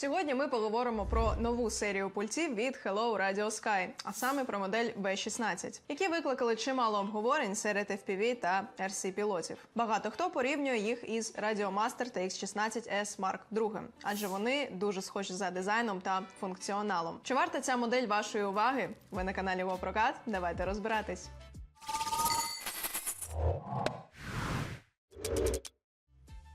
Сьогодні ми поговоримо про нову серію пультів від Hello Radio Sky, а саме про модель V16, які викликали чимало обговорень серед FPV та RC пілотів. Багато хто порівнює їх із Radiomaster та X16S Mark II, адже вони дуже схожі за дизайном та функціоналом. Чи варта ця модель вашої уваги? Ви на каналі Вопрокат? Давайте розбиратись.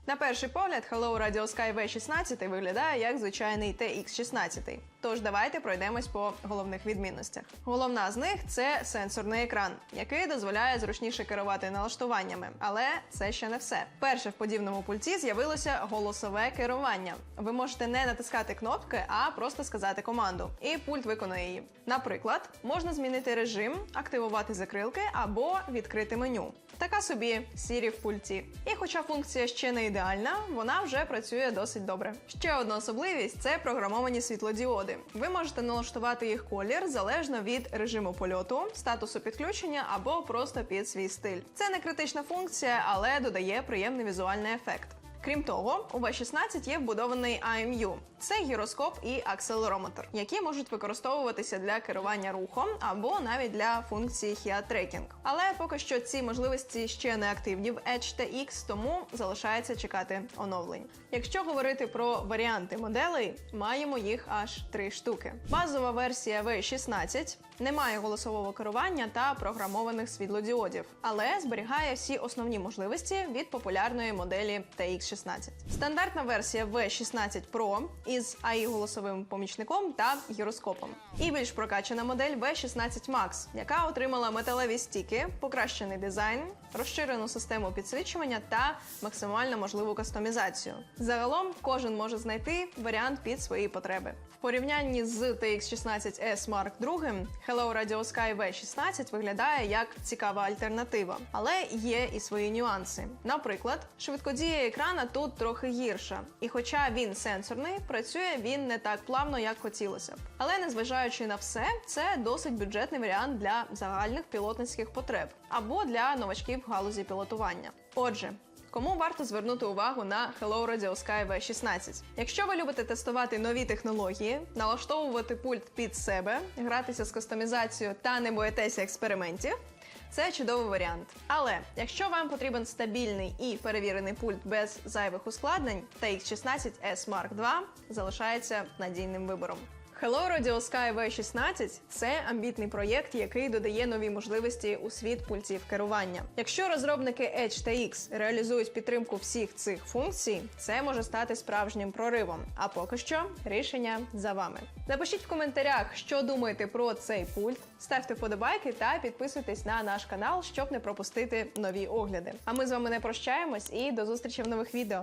На перший погляд, Hello Radio Sky V16 виглядає як звичайний TX16. Тож давайте пройдемось по головних відмінностях. Головна з них це сенсорний екран, який дозволяє зручніше керувати налаштуваннями. Але це ще не все. Перше в подібному пульті з'явилося голосове керування. Ви можете не натискати кнопки, а просто сказати команду, і пульт виконує її. Наприклад, можна змінити режим, активувати закрилки або відкрити меню. Така собі Siri в пульті. І хоча функція ще не ідеальна, вона вже працює досить добре. Ще одна особливість це програмовані світлодіоди. Ви можете налаштувати їх колір залежно від режиму польоту, статусу підключення або просто під свій стиль. Це не критична функція, але додає приємний візуальний ефект. Крім того, у V16 є вбудований AMU. Це гіроскоп і акселерометр, які можуть використовуватися для керування рухом або навіть для функції Tracking. Але поки що ці можливості ще не активні в Edge та X, тому залишається чекати оновлень. Якщо говорити про варіанти моделей, маємо їх аж три штуки. Базова версія V16 не має голосового керування та програмованих світлодіодів, але зберігає всі основні можливості від популярної моделі TX16. Стандартна версія V16 Pro із AI голосовим помічником та гіроскопом. І більш прокачана модель V16 Max, яка отримала металеві стіки, покращений дизайн, розширену систему підсвічування та максимально можливу кастомізацію. Загалом кожен може знайти варіант під свої потреби. В порівнянні з TX16S Mark II, Hello Radio Sky V16 виглядає як цікава альтернатива, але є і свої нюанси. Наприклад, швидкодія екрана тут трохи гірша, і хоча він сенсорний, працює він не так плавно, як хотілося б. Але незважаючи на все, це досить бюджетний варіант для загальних пілотницьких потреб або для новачків в галузі пілотування. Отже. Кому варто звернути увагу на Hello Radio Sky V16? Якщо ви любите тестувати нові технології, налаштовувати пульт під себе, гратися з кастомізацією та не боїтеся експериментів, це чудовий варіант. Але якщо вам потрібен стабільний і перевірений пульт без зайвих ускладнень, та X16S Mark II залишається надійним вибором. Hello Radio Sky V16 – це амбітний проєкт, який додає нові можливості у світ пультів керування. Якщо розробники Edge та реалізують підтримку всіх цих функцій, це може стати справжнім проривом. А поки що рішення за вами. Напишіть в коментарях, що думаєте про цей пульт, ставте вподобайки та підписуйтесь на наш канал, щоб не пропустити нові огляди. А ми з вами не прощаємось і до зустрічі в нових відео.